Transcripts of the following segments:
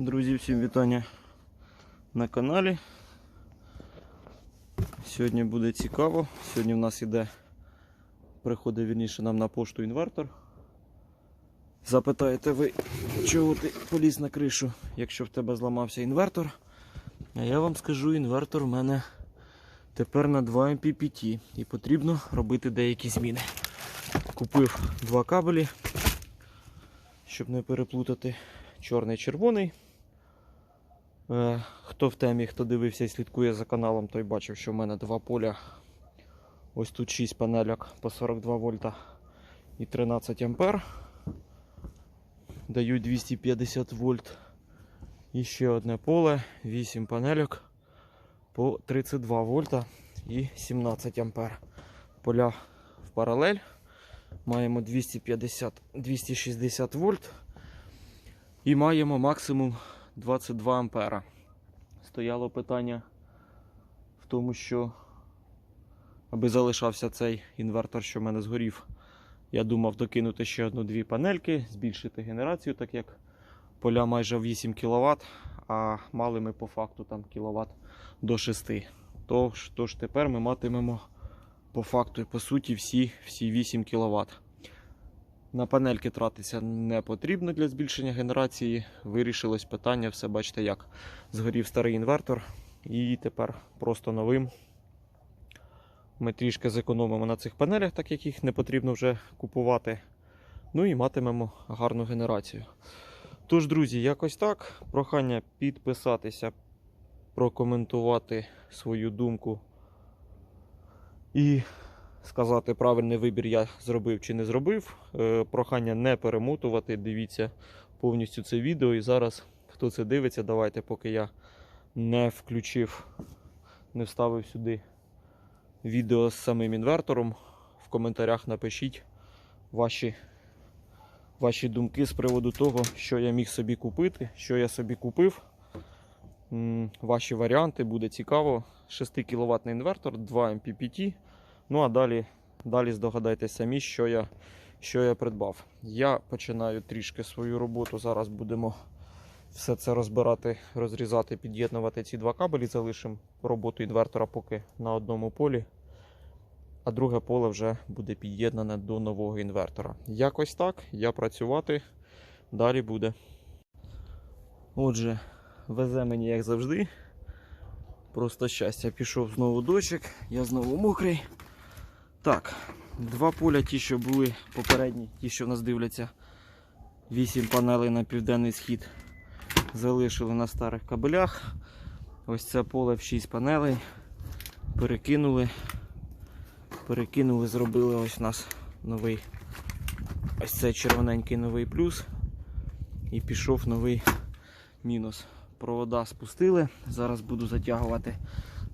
Друзі, всім вітання на каналі. Сьогодні буде цікаво. Сьогодні в нас іде, приходить вірніше нам на пошту інвертор. Запитаєте ви, чого ти поліз на кришу, якщо в тебе зламався інвертор. А я вам скажу, інвертор в мене тепер на 2 MPPT і потрібно робити деякі зміни. Купив два кабелі, щоб не переплутати чорний червоний. Е, Хто в темі, хто дивився і слідкує за каналом, той бачив, що в мене два поля. Ось тут 6 панельок по 42 вольта і 13 ампер. Дають 250 вольт. І ще одне поле, 8 панельок по 32 вольта і 17 ампер. Поля в паралель. Маємо 250 260 вольт. І маємо максимум 22 ампера. Стояло питання в тому, що аби залишався цей інвертор, що в мене згорів. Я думав докинути ще одну-дві панельки, збільшити генерацію, так як поля майже 8 кВт, а мали ми по факту там кВт до 6. Тож, тож тепер ми матимемо по факту і по суті всі, всі 8 кВт. На панельки тратитися не потрібно для збільшення генерації. Вирішилось питання, все бачите як. Згорів старий інвертор і тепер просто новим. Ми трішки зекономимо на цих панелях, так як їх не потрібно вже купувати. Ну і матимемо гарну генерацію. Тож, друзі, якось так. Прохання підписатися, прокоментувати свою думку і сказати, правильний вибір я зробив чи не зробив. Е, Прохання не перемотувати. Дивіться повністю це відео. І зараз, хто це дивиться, давайте, поки я не включив, не вставив сюди відео з самим інвертором. В коментарях напишіть ваші, ваші думки з приводу того, що я міг собі купити, що я собі купив. Ваші варіанти буде цікаво. 6 кВт інвертор, 2 MPPT. Ну а далі, далі здогадайтесь самі, що я, що я придбав. Я починаю трішки свою роботу. Зараз будемо все це розбирати, розрізати, під'єднувати ці два кабелі. Залишимо роботу інвертора поки на одному полі. А друге поле вже буде під'єднане до нового інвертора. Якось так. Я працювати. Далі буде. Отже, везе мені як завжди. Просто щастя, пішов знову дощик, я знову мокрий. Так, два поля, ті, що були попередні, ті, що в нас дивляться. Вісім панелей на південний схід. Залишили на старих кабелях. Ось це поле в 6 панелей. Перекинули. Перекинули, зробили ось у нас новий. Ось це червоненький новий плюс. І пішов новий мінус. Провода спустили. Зараз буду затягувати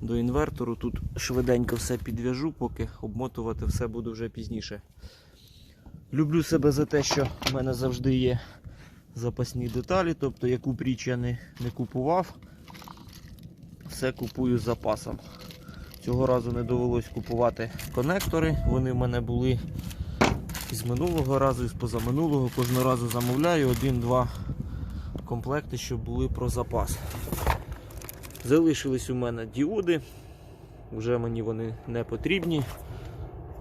до інвертору. Тут швиденько все підв'яжу, поки обмотувати все буду вже пізніше. Люблю себе за те, що в мене завжди є запасні деталі, тобто яку б річ я не, не купував, все купую з запасом. Цього разу не довелось купувати конектори, вони в мене були із минулого разу, і з позаминулого. Кожного разу замовляю один-два комплекти, щоб були про запас. Залишились у мене діоди, вже мені вони не потрібні.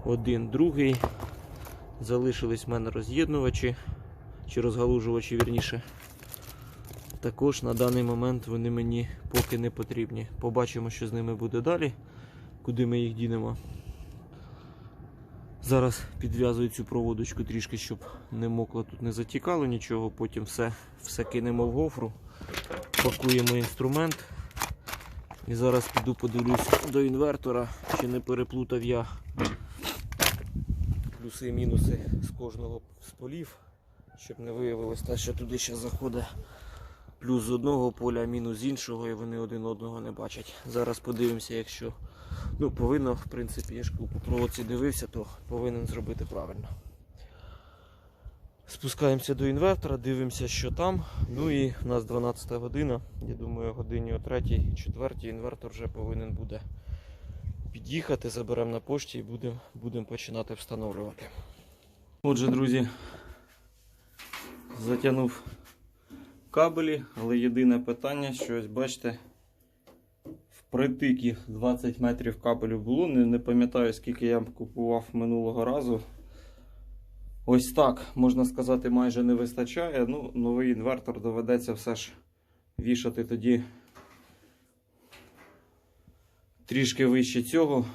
Один, другий. Залишились в мене роз'єднувачі чи розгалужувачі, вірніше. Також на даний момент вони мені поки не потрібні. Побачимо, що з ними буде далі, куди ми їх дінемо. Зараз підв'язую цю проводочку трішки, щоб не мокло тут не затікало нічого. Потім все, все кинемо в гофру, пакуємо інструмент. І зараз піду подивлюсь до інвертора, чи не переплутав я плюси і мінуси з кожного з полів, щоб не виявилось те, що туди ще заходить плюс з одного поля, мінус з іншого, і вони один одного не бачать. Зараз подивимося, якщо ну, повинно, в принципі, я ж по проводці дивився, то повинен зробити правильно. Спускаємося до інвертора, дивимося, що там. Ну і в нас 12 година. Я думаю, годині о 3-4 інвертор вже повинен буде під'їхати, заберемо на пошті і будемо будем починати встановлювати. Отже, друзі, затягнув кабелі, але єдине питання, що ось бачите, впритик їх 20 метрів кабелю було. Не, не пам'ятаю, скільки я купував минулого разу. Ось так, можна сказати, майже не вистачає. Ну, новий інвертор доведеться все ж вішати тоді трішки вище цього.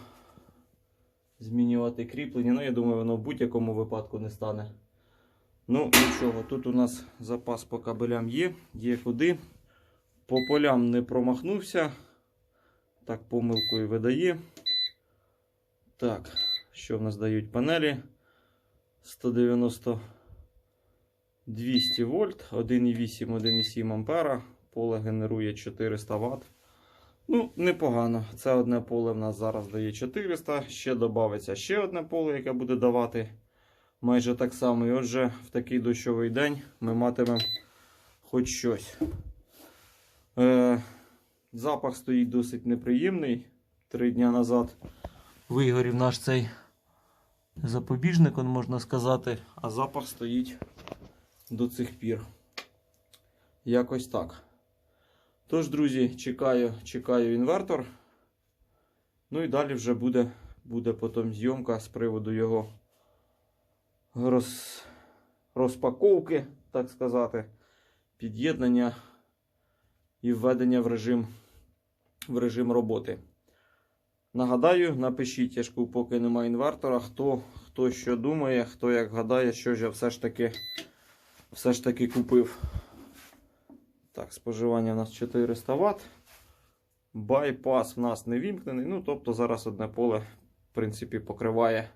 Змінювати кріплення. Ну, я думаю, воно в будь-якому випадку не стане. Ну, нічого, тут у нас запас по кабелям є, є куди. По полям не промахнувся. Так, помилкою видає. Так, що в нас дають панелі? 190 200 вольт, 1,8, 1,7 ампера. Поле генерує 400 Вт. Ну, непогано. Це одне поле в нас зараз дає 400. Ще додається ще одне поле, яке буде давати майже так само. І отже, в такий дощовий день ми матимемо хоч щось. Е, запах стоїть досить неприємний. Три дні назад вигорів наш цей запобіжник, он, можна сказати, а запах стоїть до цих пір. Якось так. Тож, друзі, чекаю, чекаю інвертор. Ну і далі вже буде, буде потім зйомка з приводу його роз, розпаковки, так сказати, під'єднання і введення в режим, в режим роботи. Нагадаю, напишіть, я ж поки немає інвертора, хто, хто що думає, хто як гадає, що ж я все ж таки, все ж таки купив. Так, споживання у нас 400 Вт. Байпас в нас не вімкнений. Ну, тобто зараз одне поле, в принципі, покриває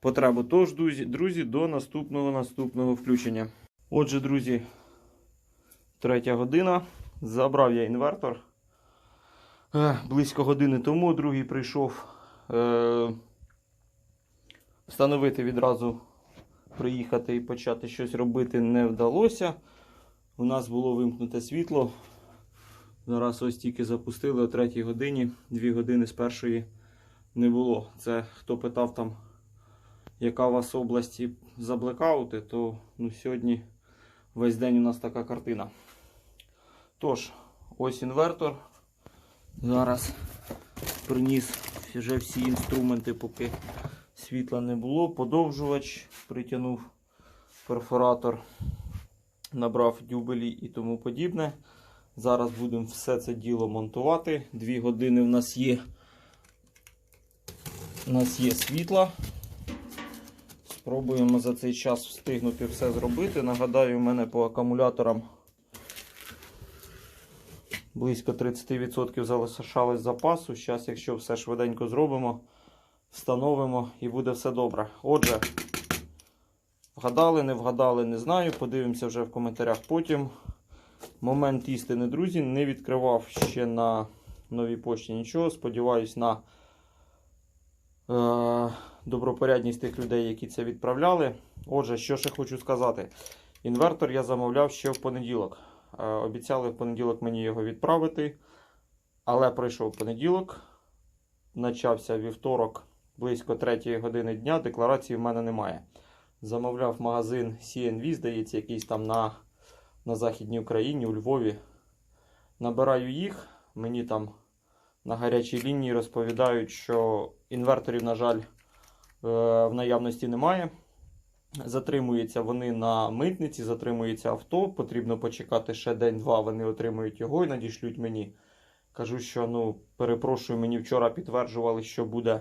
потребу. Тож, друзі, друзі, до наступного наступного включення. Отже, друзі, третя година. Забрав я інвертор. Е, Близько години тому другий прийшов е, встановити відразу, приїхати і почати щось робити не вдалося. У нас було вимкнуте світло. Зараз ось тільки запустили о 3 годині, 2 години з першої не було. Це хто питав там, яка у вас область за блекаути, то ну, сьогодні весь день у нас така картина. Тож, ось інвертор. Зараз приніс вже всі інструменти, поки світла не було. Подовжувач притягнув перфоратор, набрав дюбелі і тому подібне. Зараз будемо все це діло монтувати. Дві години в нас є. У нас є світла. Спробуємо за цей час встигнути все зробити. Нагадаю, у мене по акумуляторам близько 30% залишалось запасу. Зараз, якщо все швиденько зробимо, встановимо і буде все добре. Отже, вгадали, не вгадали, не знаю. Подивимося вже в коментарях потім. Момент істини, друзі, не відкривав ще на новій пошті нічого. Сподіваюсь на е, добропорядність тих людей, які це відправляли. Отже, що ще хочу сказати. Інвертор я замовляв ще в понеділок. Е, обіцяли в понеділок мені його відправити. Але пройшов понеділок. Почався вівторок близько 3 години дня. Декларації в мене немає. Замовляв магазин CNV, здається, якийсь там на на Західній Україні, у Львові. Набираю їх. Мені там на гарячій лінії розповідають, що інверторів, на жаль, е, в наявності немає. Затримуються вони на митниці, затримується авто. Потрібно почекати ще день-два. Вони отримують його і надішлють мені. Кажу, що ну, перепрошую, мені вчора підтверджували, що буде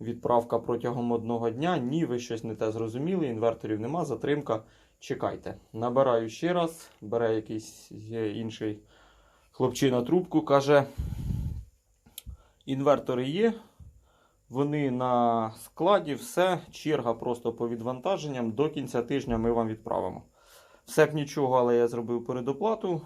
відправка протягом одного дня. Ні, ви щось не те зрозуміли. Інверторів нема, затримка. Чекайте. Набираю ще раз, бере якийсь інший хлопчина трубку, каже: інвертори є. Вони на складі, все, черга просто по відвантаженням. До кінця тижня ми вам відправимо. Все б нічого, але я зробив передоплату.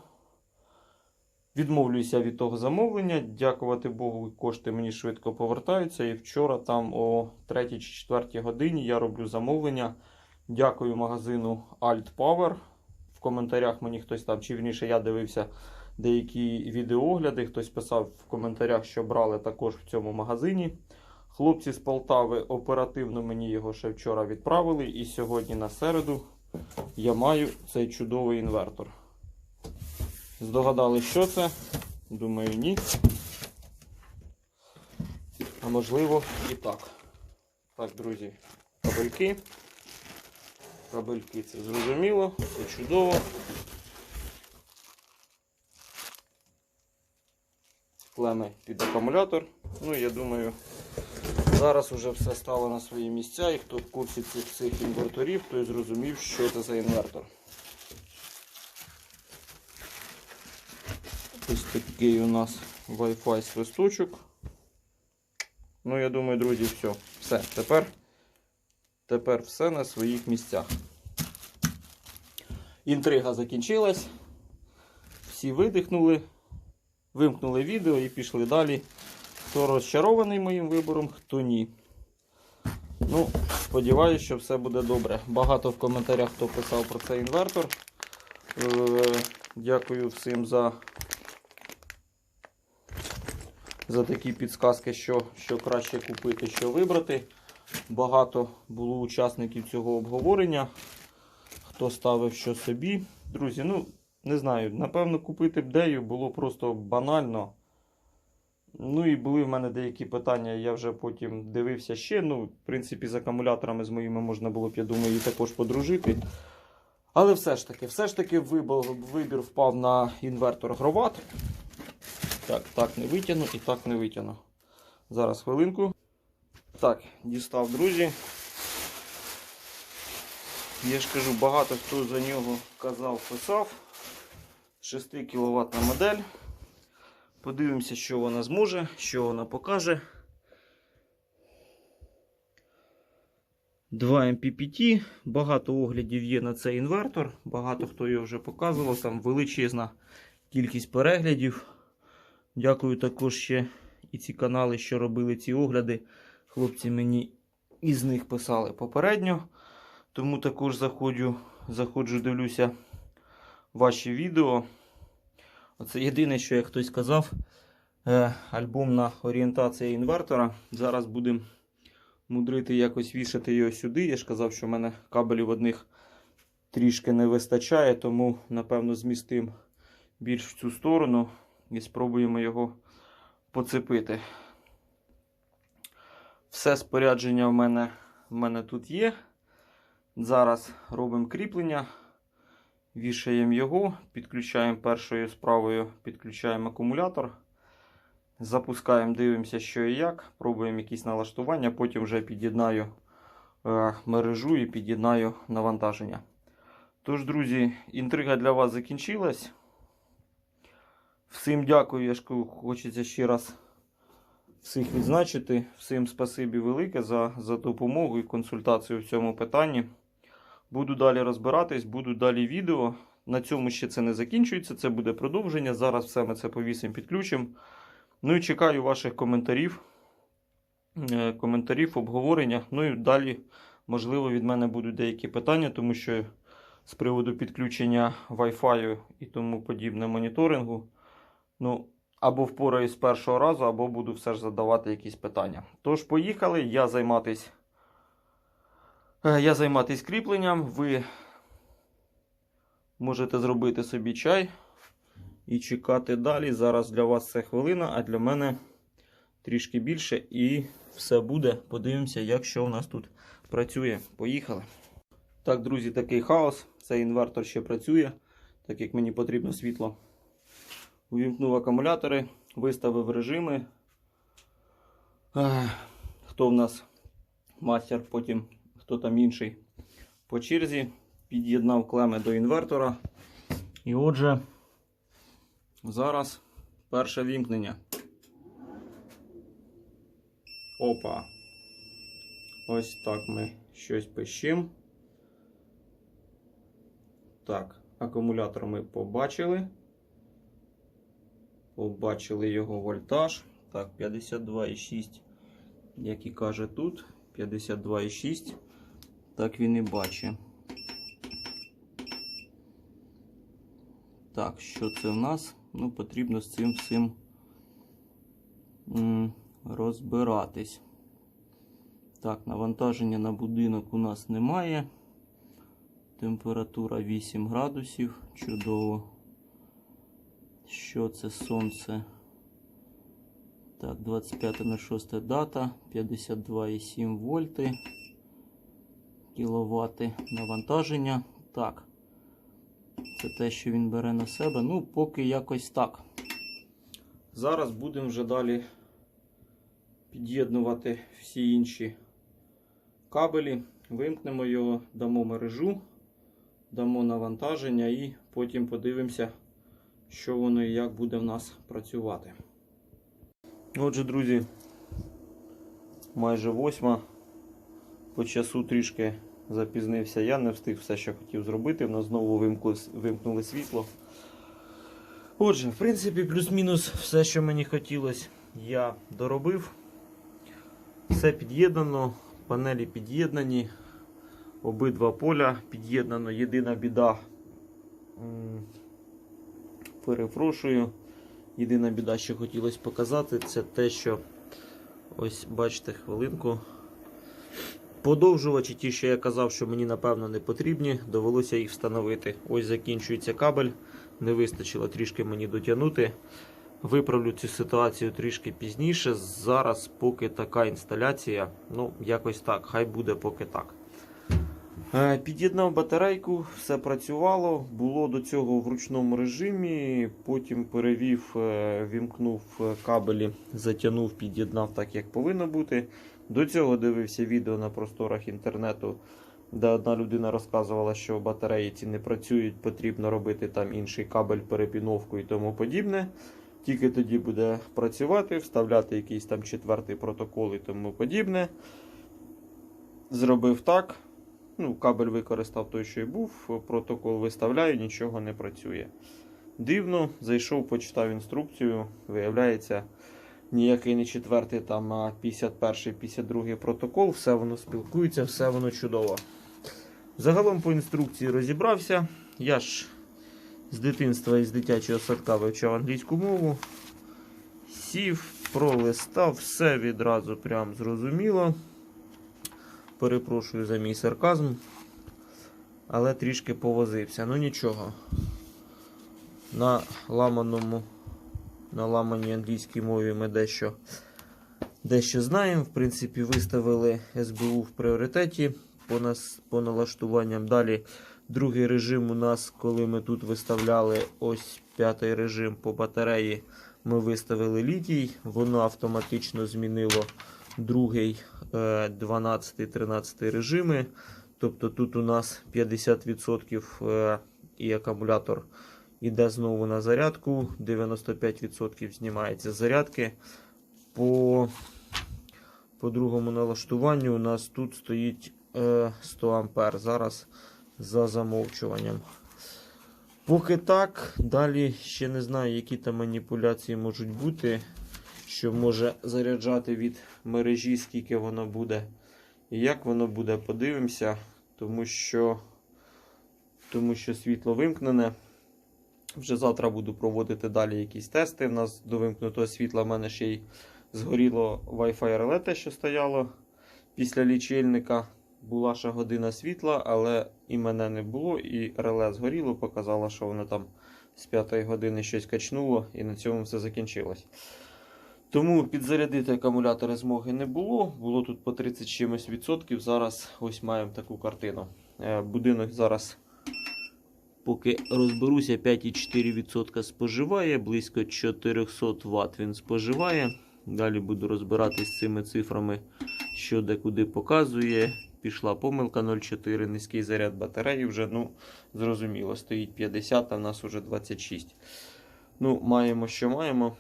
Відмовлююся від того замовлення. Дякувати Богу, кошти мені швидко повертаються. І вчора, там о 3 чи 4 годині, я роблю замовлення. Дякую магазину Alt Power. В коментарях мені хтось там, чи вірніше я дивився деякі відеогляди. Хтось писав в коментарях, що брали також в цьому магазині. Хлопці з Полтави оперативно мені його ще вчора відправили. І сьогодні на середу я маю цей чудовий інвертор. Здогадали, що це? Думаю, ні. А можливо і так. Так, друзі, кабельки. Кабельки це зрозуміло, це чудово. Клеми під акумулятор. Ну, я думаю, зараз вже все стало на свої місця і хто в курсі цих цих інверторів, той зрозумів, що це за інвертор. Ось такий у нас Wi-Fi свисточок. Ну, я думаю, друзі, все. Все. Тепер, тепер все на своїх місцях. Інтрига закінчилась. Всі видихнули, вимкнули відео і пішли далі. Хто розчарований моїм вибором, хто ні. Ну, сподіваюся, що все буде добре. Багато в коментарях хто писав про цей інвертор. Е, Дякую всім за за такі підсказки, що, що краще купити, що вибрати. Багато було учасників цього обговорення. Хто ставив що собі. Друзі, ну, не знаю, напевно, купити б дею було просто банально. Ну і були в мене деякі питання, я вже потім дивився ще. Ну, в принципі, з акумуляторами з моїми можна було б, я думаю, і також подружити. Але все ж таки, все ж таки вибір, впав на інвертор Гроват. Так, так не витягну і так не витягну. Зараз хвилинку. Так, дістав, друзі. Я ж кажу, багато хто за нього казав, писав. 6 кВт модель. Подивимося, що вона зможе, що вона покаже. 2 MPPT. Багато оглядів є на цей інвертор. Багато хто його вже показував. Там величезна кількість переглядів. Дякую також ще і ці канали, що робили ці огляди. Хлопці мені із них писали попередньо. Тому також заходжу, заходжу, дивлюся ваші відео. Оце єдине, що як хтось сказав, е, альбомна орієнтація інвертора. Зараз будемо мудрити якось вішати його сюди. Я ж казав, що в мене кабелів одних трішки не вистачає, тому, напевно, змістимо більш в цю сторону і спробуємо його поцепити. Все спорядження в мене, в мене тут є. Зараз робимо кріплення, вішаємо його, підключаємо першою справою, підключаємо акумулятор, запускаємо, дивимося, що і як, пробуємо якісь налаштування, потім вже під'єднаю е, мережу і під'єднаю навантаження. Тож, друзі, інтрига для вас закінчилась. Всім дякую, я ж хочеться ще раз всіх відзначити. Всім спасибі велике за, за допомогу і консультацію в цьому питанні. Буду далі розбиратись, буду далі відео. На цьому ще це не закінчується, це буде продовження. Зараз все ми це повісимо, підключимо. Ну і чекаю ваших коментарів, е, коментарів, обговорення. Ну і далі, можливо, від мене будуть деякі питання, тому що з приводу підключення Wi-Fi і тому подібне моніторингу. Ну, або впораюсь з першого разу, або буду все ж задавати якісь питання. Тож, поїхали, я займатись, е, я займатись кріпленням. Ви можете зробити собі чай і чекати далі. Зараз для вас це хвилина, а для мене трішки більше. І все буде. Подивимося, як що у нас тут працює. Поїхали. Так, друзі, такий хаос. Цей інвертор ще працює, так як мені потрібно світло. Увімкнув акумулятори, виставив режими. Хто в нас мастер, потім хто там інший по черзі. Під'єднав клеми до інвертора. І отже, зараз перше вімкнення. Опа. Ось так ми щось пишемо. Так, акумулятор ми побачили. Побачили його вольтаж. Так, 52,6, як і каже тут, 52,6. Так він і бачить. Так, що це в нас? Ну, потрібно з цим всім розбиратись. Так, навантаження на будинок у нас немає. Температура 8 градусів. Чудово. Що це сонце? Так, 25.06 дата, 52,7 вольти, кіловати навантаження. Так, це те, що він бере на себе. Ну, поки якось так. Зараз будемо вже далі під'єднувати всі інші кабелі. Вимкнемо його, дамо мережу, дамо навантаження і потім подивимося, що воно і як буде в нас працювати. Отже, друзі, майже восьма. По часу трішки запізнився я, не встиг все, що хотів зробити. В нас знову вимкнули, вимкнули світло. Отже, в принципі, плюс-мінус все, що мені хотілося, я доробив. Все під'єднано, панелі під'єднані, обидва поля під'єднано. Єдина біда. Перепрошую. Єдина біда, що хотілося показати, це те, що ось бачите хвилинку. Подовжувачі, ті, що я казав, що мені напевно не потрібні, довелося їх встановити. Ось закінчується кабель, не вистачило трішки мені дотягнути. Виправлю цю ситуацію трішки пізніше. Зараз, поки така інсталяція, ну, якось так, хай буде поки так. Е, Під'єднав батарейку, все працювало, було до цього в ручному режимі. Потім перевів, е, вімкнув е, кабелі, затягнув, під'єднав так, як повинно бути. До цього дивився відео на просторах інтернету, де одна людина розказувала, що батареї ці не працюють, потрібно робити там інший кабель, перепіновку і тому подібне. Тільки тоді буде працювати, вставляти якийсь там четвертий протокол і тому подібне. Зробив так. Ну, кабель використав той, що й був. Протокол виставляю, нічого не працює. Дивно, зайшов, почитав інструкцію. Виявляється, ніякий не четвертий, там а 51 52 протокол, все воно спілкується, все воно чудово. Загалом по інструкції розібрався. Я ж з дитинства і з дитячого садка вивчав англійську мову. Сів, пролистав, все відразу прям зрозуміло. Перепрошую за мій сарказм. Але трішки повозився. Ну нічого. На ламаному, на ламаній англійській мові ми дещо, дещо знаємо. В принципі, виставили СБУ в пріоритеті по, нас, по налаштуванням. Далі другий режим у нас, коли ми тут виставляли ось п'ятий режим по батареї, ми виставили літій. Воно автоматично змінило другий, 12-13 режими. Тобто тут у нас 50% е, і акумулятор йде знову на зарядку, 95% знімається зарядки. По, по другому налаштуванню у нас тут стоїть е, 100 А. Зараз за замовчуванням. Поки так, далі ще не знаю, які там маніпуляції можуть бути що може заряджати від мережі, скільки воно буде. І як воно буде, подивимося, тому що, тому що світло вимкнене. Вже завтра буду проводити далі якісь тести. У нас до вимкнутого світла в мене ще й згоріло Wi-Fi реле, що стояло після лічильника. Була ще година світла, але і мене не було, і реле згоріло, показало, що воно там з 5 години щось качнуло, і на цьому все закінчилось. Тому підзарядити акумулятори змоги не було. Було тут по 30 чимось відсотків. Зараз ось маємо таку картину. Е, Будинок зараз, поки розберуся, 5,4% споживає, близько 400 Вт він споживає. Далі буду розбиратись з цими цифрами, що де куди показує. Пішла помилка 0,4, низький заряд батареї вже, ну, зрозуміло, стоїть 50, а в нас вже 26. Ну, маємо, що маємо.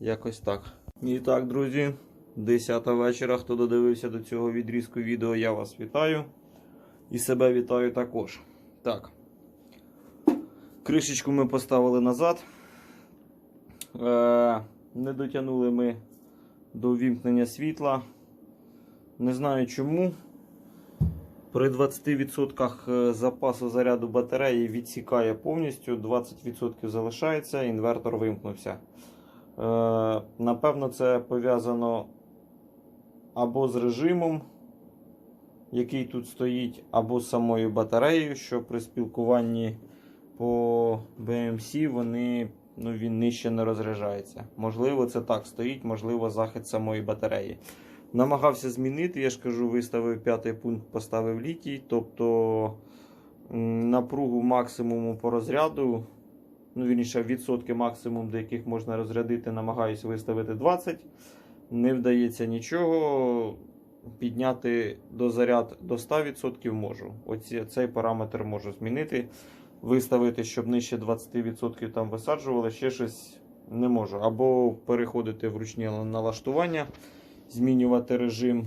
Якось так. І так, друзі, 10 вечора. Хто додивився до цього відрізку відео, я вас вітаю. І себе вітаю також. Так. Кришечку ми поставили назад. Е, Не дотягнули ми до вімкнення світла. Не знаю чому. При 20% запасу заряду батареї відсікає повністю, 20% залишається, інвертор вимкнувся. Е, Напевно, це пов'язано або з режимом, який тут стоїть, або самою батареєю, що при спілкуванні по BMC вони, ну, він нижче не розряджається. Можливо, це так стоїть, можливо, захист самої батареї. Намагався змінити, я ж кажу, виставив п'ятий пункт, поставив літій, тобто напругу максимуму по розряду, ну вірніше, відсотки максимум, до яких можна розрядити, намагаюся виставити 20. Не вдається нічого. Підняти до заряд до 100% можу. Оці, цей параметр можу змінити. Виставити, щоб нижче 20% там висаджували, ще щось не можу. Або переходити в ручні налаштування, змінювати режим.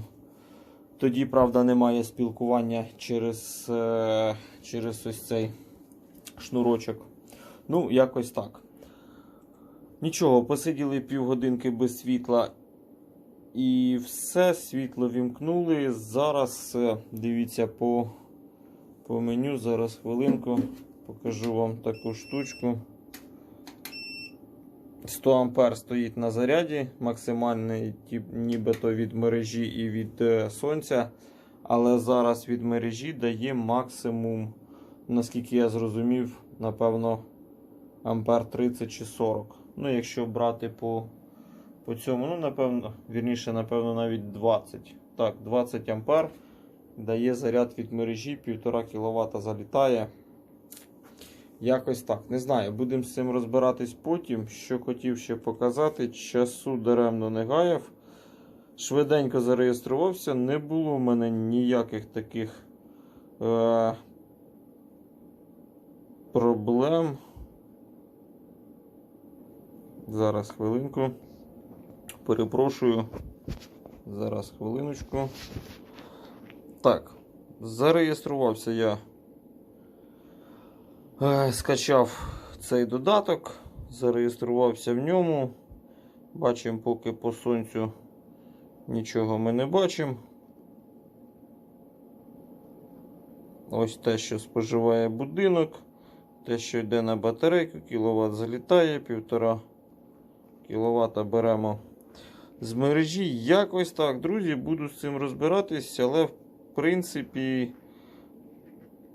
Тоді, правда, немає спілкування через, е, через ось цей шнурочок. Ну, якось так. Нічого, посиділи півгодинки без світла. І все, світло вімкнули. Зараз е, дивіться по, по меню. Зараз хвилинку покажу вам таку штучку. 100 ампер стоїть на заряді, максимальний нібито від мережі і від е, сонця. Але зараз від мережі дає максимум, наскільки я зрозумів, напевно, ампер 30 чи 40. Ну, якщо брати по, по цьому, ну, напевно, вірніше, напевно, навіть 20. Так, 20 ампер дає заряд від мережі, 1,5 кВт залітає. Якось так. Не знаю, будемо з цим розбиратись потім. Що хотів ще показати, часу даремно не гаяв. Швиденько зареєструвався, не було в мене ніяких таких е- проблем. Зараз хвилинку. Перепрошую. Зараз хвилиночку. Так, зареєструвався я. Е, Скачав цей додаток, зареєструвався в ньому. Бачимо, поки по сонцю нічого ми не бачимо. Ось те, що споживає будинок, те, що йде на батарейку, кіловат залітає, 1,5 кВт беремо з мережі. Якось так, друзі, буду з цим розбиратись, але в принципі.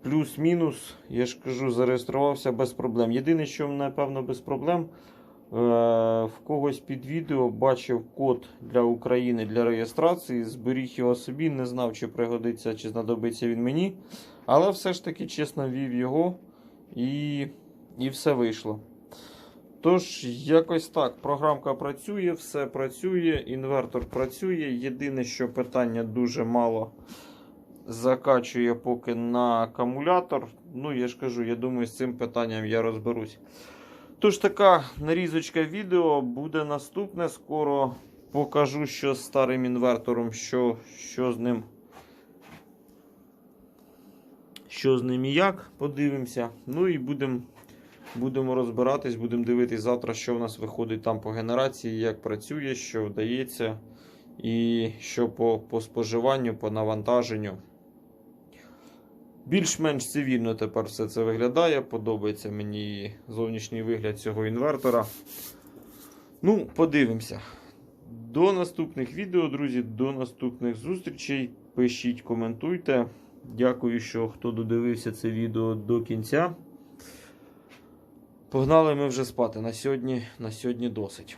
Плюс-мінус, я ж кажу, зареєструвався без проблем. Єдине, що, напевно, без проблем, е, в когось під відео бачив код для України для реєстрації, зберіг його собі, не знав, чи пригодиться, чи знадобиться він мені. Але все ж таки, чесно, ввів його і, і все вийшло. Тож, якось так, програмка працює, все працює, інвертор працює. Єдине, що питання дуже мало закачує поки на акумулятор. Ну, я ж кажу, я думаю, з цим питанням я розберусь. Тож, така нарізочка відео буде наступне. Скоро покажу, що з старим інвертором, що, що з ним. Що з ним і як, подивимося. Ну і будемо будемо розбиратись, будемо дивитись завтра, що в нас виходить там по генерації, як працює, що вдається, і що по, по споживанню, по навантаженню. Більш-менш цивільно тепер все це виглядає. Подобається мені зовнішній вигляд цього інвертора. Ну, подивимося. До наступних відео, друзі, до наступних зустрічей. Пишіть, коментуйте. Дякую, що хто додивився це відео до кінця. Погнали ми вже спати. На сьогодні, на сьогодні досить.